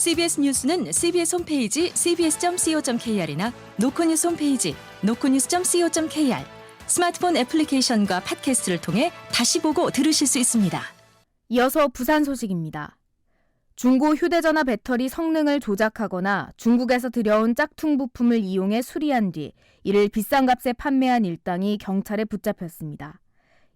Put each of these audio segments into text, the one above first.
CBS 뉴스는 CBS 홈페이지 cbs.co.kr이나 노코뉴스 홈페이지 노코뉴스.co.kr 스마트폰 애플리케이션과 팟캐스트를 통해 다시 보고 들으실 수 있습니다. 이어서 부산 소식입니다. 중고 휴대전화 배터리 성능을 조작하거나 중국에서 들여온 짝퉁 부품을 이용해 수리한 뒤 이를 비싼 값에 판매한 일당이 경찰에 붙잡혔습니다.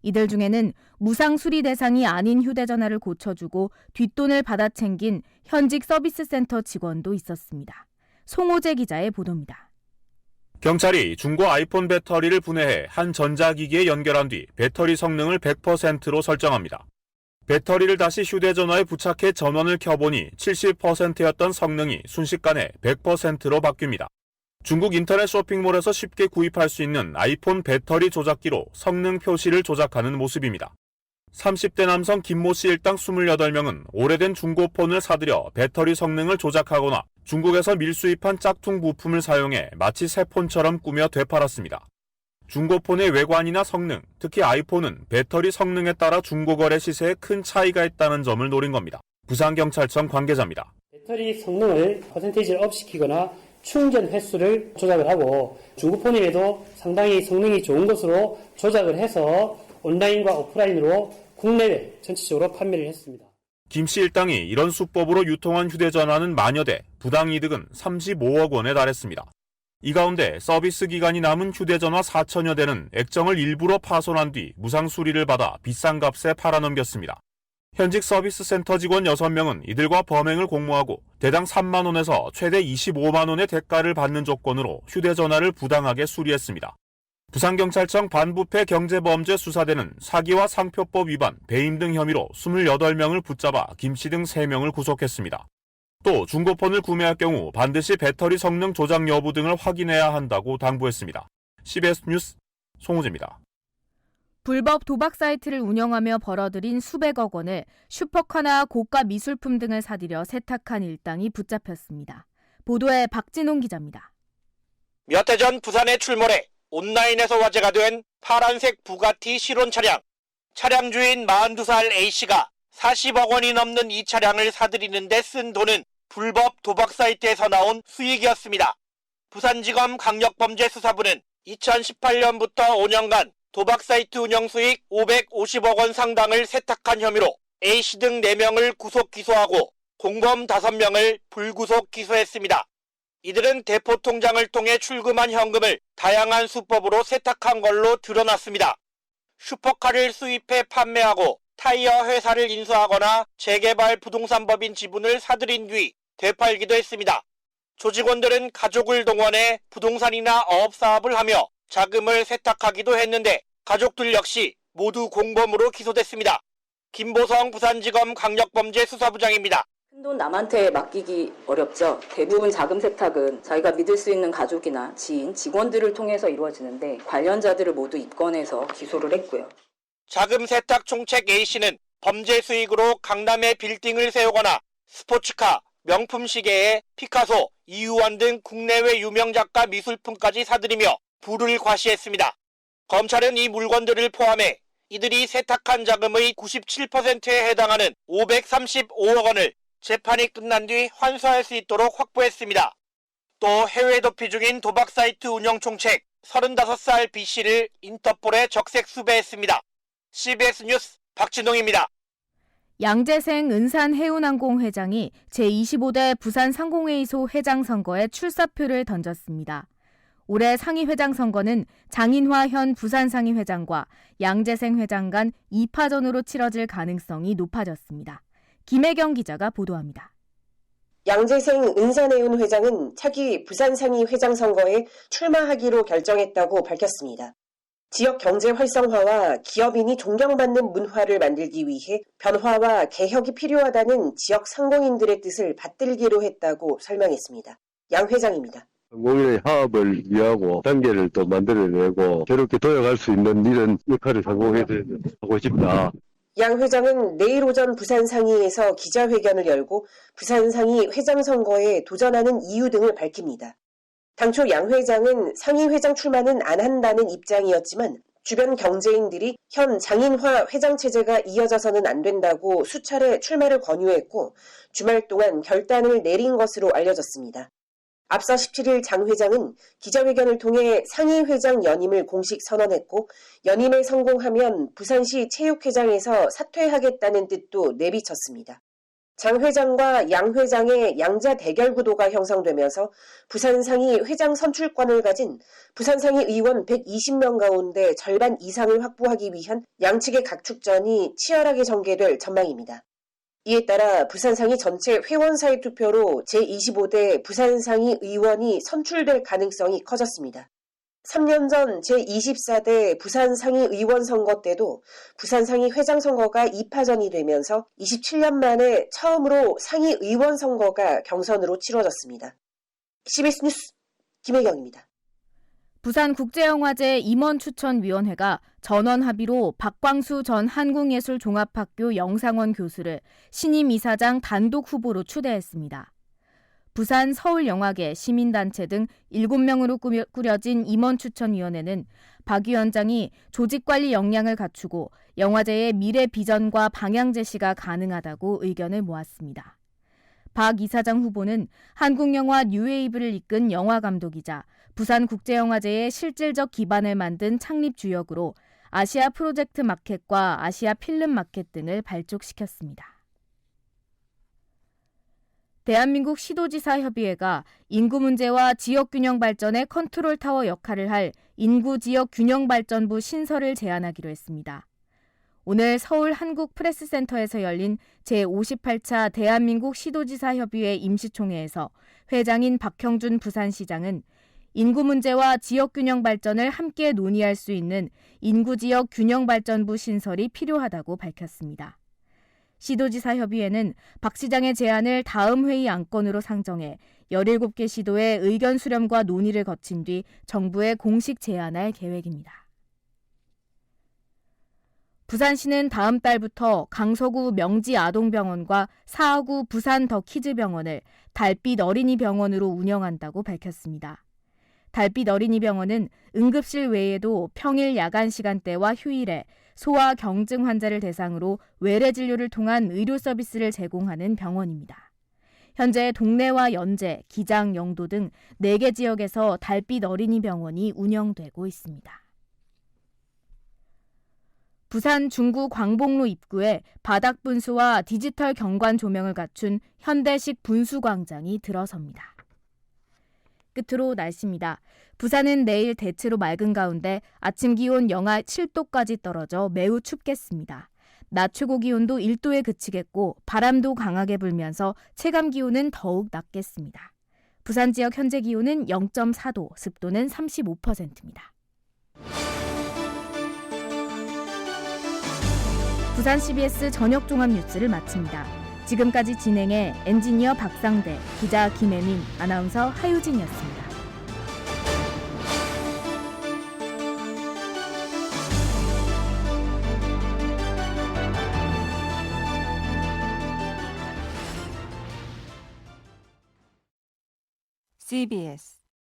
이들 중에는 무상 수리 대상이 아닌 휴대전화를 고쳐주고 뒷돈을 받아 챙긴 현직 서비스 센터 직원도 있었습니다. 송호재 기자의 보도입니다. 경찰이 중고 아이폰 배터리를 분해해 한 전자기기에 연결한 뒤 배터리 성능을 100%로 설정합니다. 배터리를 다시 휴대전화에 부착해 전원을 켜보니 70%였던 성능이 순식간에 100%로 바뀝니다. 중국 인터넷 쇼핑몰에서 쉽게 구입할 수 있는 아이폰 배터리 조작기로 성능 표시를 조작하는 모습입니다. 30대 남성 김모 씨 일당 28명은 오래된 중고폰을 사들여 배터리 성능을 조작하거나 중국에서 밀수입한 짝퉁 부품을 사용해 마치 새 폰처럼 꾸며 되팔았습니다. 중고폰의 외관이나 성능, 특히 아이폰은 배터리 성능에 따라 중고거래 시세에 큰 차이가 있다는 점을 노린 겁니다. 부산경찰청 관계자입니다. 배터리 성능을 퍼센테이지를 업시키거나 충전 횟수를 조작을 하고 중고폰이라도 상당히 성능이 좋은 것으로 조작을 해서 온라인과 오프라인으로 국내외 전체적으로 판매를 했습니다. 김씨 일당이 이런 수법으로 유통한 휴대전화는 만여 대, 부당 이득은 35억 원에 달했습니다. 이 가운데 서비스 기간이 남은 휴대전화 4천여 대는 액정을 일부러 파손한 뒤 무상 수리를 받아 비싼 값에 팔아넘겼습니다. 현직 서비스 센터 직원 6명은 이들과 범행을 공모하고 대당 3만 원에서 최대 25만 원의 대가를 받는 조건으로 휴대전화를 부당하게 수리했습니다. 부산경찰청 반부패 경제범죄 수사대는 사기와 상표법 위반, 배임 등 혐의로 28명을 붙잡아 김씨 등 3명을 구속했습니다. 또 중고폰을 구매할 경우 반드시 배터리 성능 조작 여부 등을 확인해야 한다고 당부했습니다. CBS 뉴스 송우재입니다. 불법 도박 사이트를 운영하며 벌어들인 수백억 원을 슈퍼카나 고가 미술품 등을 사들여 세탁한 일당이 붙잡혔습니다. 보도에 박진홍 기자입니다. 몇 해 전 부산에 출몰해 온라인에서 화제가 된 파란색 부가티 실온 차량. 차량 주인 42살 A씨가 40억 원이 넘는 이 차량을 사들이는데 쓴 돈은 불법 도박 사이트에서 나온 수익이었습니다. 부산지검 강력범죄수사부는 2018년부터 5년간 도박 사이트 운영 수익 550억 원 상당을 세탁한 혐의로 A씨 등 4명을 구속 기소하고 공범 5명을 불구속 기소했습니다. 이들은 대포 통장을 통해 출금한 현금을 다양한 수법으로 세탁한 걸로 드러났습니다. 슈퍼카를 수입해 판매하고 타이어 회사를 인수하거나 재개발 부동산법인 지분을 사들인 뒤 되팔기도 했습니다. 조직원들은 가족을 동원해 부동산이나 어업 사업을 하며 자금을 세탁하기도 했는데 가족들 역시 모두 공범으로 기소됐습니다. 김보성 부산지검 강력범죄수사부장입니다. 큰 돈 남한테 맡기기 어렵죠. 대부분 자금 세탁은 자기가 믿을 수 있는 가족이나 지인, 직원들을 통해서 이루어지는데 관련자들을 모두 입건해서 기소를 했고요. 자금 세탁 총책 A씨는 범죄 수익으로 강남에 빌딩을 세우거나 스포츠카, 명품 시계에 피카소, 이유원 등 국내외 유명 작가 미술품까지 사들이며 부를 과시했습니다. 검찰은 이 물건들을 포함해 이들이 세탁한 자금의 97%에 해당하는 535억 원을 재판이 끝난 뒤 환수할 수 있도록 확보했습니다. 또 해외 도피 중인 도박 사이트 운영 총책 35살 B씨를 인터폴에 적색 수배했습니다. CBS 뉴스 박진동입니다. 양재생 은산해운항공 회장이 제25대 부산 상공회의소 회장 선거에 출사표를 던졌습니다. 올해 상위 회장 선거는 장인화 현 부산상위 회장과 양재생 회장 간 2파전으로 치러질 가능성이 높아졌습니다. 김혜경 기자가 보도합니다. 양재생 은산해운 회장은 차기 부산상위 회장 선거에 출마하기로 결정했다고 밝혔습니다. 지역 경제 활성화와 기업인이 존경받는 문화를 만들기 위해 변화와 개혁이 필요하다는 지역 상공인들의 뜻을 받들기로 했다고 설명했습니다. 양 회장입니다. 상공인의 화합을 위하고 단계를 또 만들어내고 새롭게 도약할 수 있는 이런 역할을 상공에서 하고 싶다. 양 회장은 내일 오전 부산 상의에서 기자회견을 열고 부산 상의 회장 선거에 도전하는 이유 등을 밝힙니다. 당초 양 회장은 상위 회장 출마는 안 한다는 입장이었지만 주변 경제인들이 현 장인화 회장 체제가 이어져서는 안 된다고 수차례 출마를 권유했고 주말 동안 결단을 내린 것으로 알려졌습니다. 앞서 17일 장 회장은 기자회견을 통해 상위 회장 연임을 공식 선언했고 연임에 성공하면 부산시 체육회장에서 사퇴하겠다는 뜻도 내비쳤습니다. 장 회장과 양 회장의 양자 대결 구도가 형성되면서 부산상이 회장 선출권을 가진 부산상이 의원 120명 가운데 절반 이상을 확보하기 위한 양측의 각축전이 치열하게 전개될 전망입니다. 이에 따라 부산상이 전체 회원사의 투표로 제25대 부산상이 의원이 선출될 가능성이 커졌습니다. 3년 전 제24대 부산상위 의원 선거 때도 부산상위 회장 선거가 2파전이 되면서 27년 만에 처음으로 상위 의원 선거가 경선으로 치러졌습니다. CBS 뉴스 김혜경입니다. 부산국제영화제 임원추천위원회가 전원 합의로 박광수 전 한국예술종합학교 영상원 교수를 신임 이사장 단독 후보로 추대했습니다. 부산 서울영화계 시민단체 등 7명으로 꾸며- 꾸려진 임원추천위원회는 박 위원장이 조직관리 역량을 갖추고 영화제의 미래 비전과 방향 제시가 가능하다고 의견을 모았습니다. 박 이사장 후보는 한국영화 뉴웨이브를 이끈 영화감독이자 부산국제영화제의 실질적 기반을 만든 창립 주역으로 아시아 프로젝트 마켓과 아시아 필름 마켓 등을 발족시켰습니다. 대한민국 시도지사 협의회가 인구 문제와 지역 균형 발전의 컨트롤 타워 역할을 할 인구 지역 균형 발전부 신설을 제안하기로 했습니다. 오늘 서울 한국 프레스 센터에서 열린 제58차 대한민국 시도지사 협의회 임시총회에서 회장인 박형준 부산시장은 인구 문제와 지역 균형 발전을 함께 논의할 수 있는 인구 지역 균형 발전부 신설이 필요하다고 밝혔습니다. 시도지사 협의회는 박 시장의 제안을 다음 회의 안건으로 상정해 17개 시도의 의견 수렴과 논의를 거친 뒤 정부에 공식 제안할 계획입니다. 부산시는 다음 달부터 강서구 명지아동병원과 사하구 부산 더 키즈병원을 달빛 어린이병원으로 운영한다고 밝혔습니다. 달빛 어린이병원은 응급실 외에도 평일 야간 시간대와 휴일에 소아 경증 환자를 대상으로 외래 진료를 통한 의료 서비스를 제공하는 병원입니다. 현재 동래와 연제, 기장, 영도 등 4개 지역에서 달빛 어린이 병원이 운영되고 있습니다. 부산 중구 광복로 입구에 바닥 분수와 디지털 경관 조명을 갖춘 현대식 분수 광장이 들어섭니다. 끝으로 날씨입니다. 부산은 내일 대체로 맑은 가운데 아침 기온 영하 7도까지 떨어져 매우 춥겠습니다. 낮 최고 기온도 1도에 그치겠고 바람도 강하게 불면서 체감 기온은 더욱 낮겠습니다. 부산 지역 현재 기온은 0.4도, 습도는 35%입니다. 부산 CBS 저녁 종합 뉴스를 마칩니다. 지금까지 진행해 엔지니어 박상대, 기자 김혜민, 아나운서 하유진이었습니다. CBS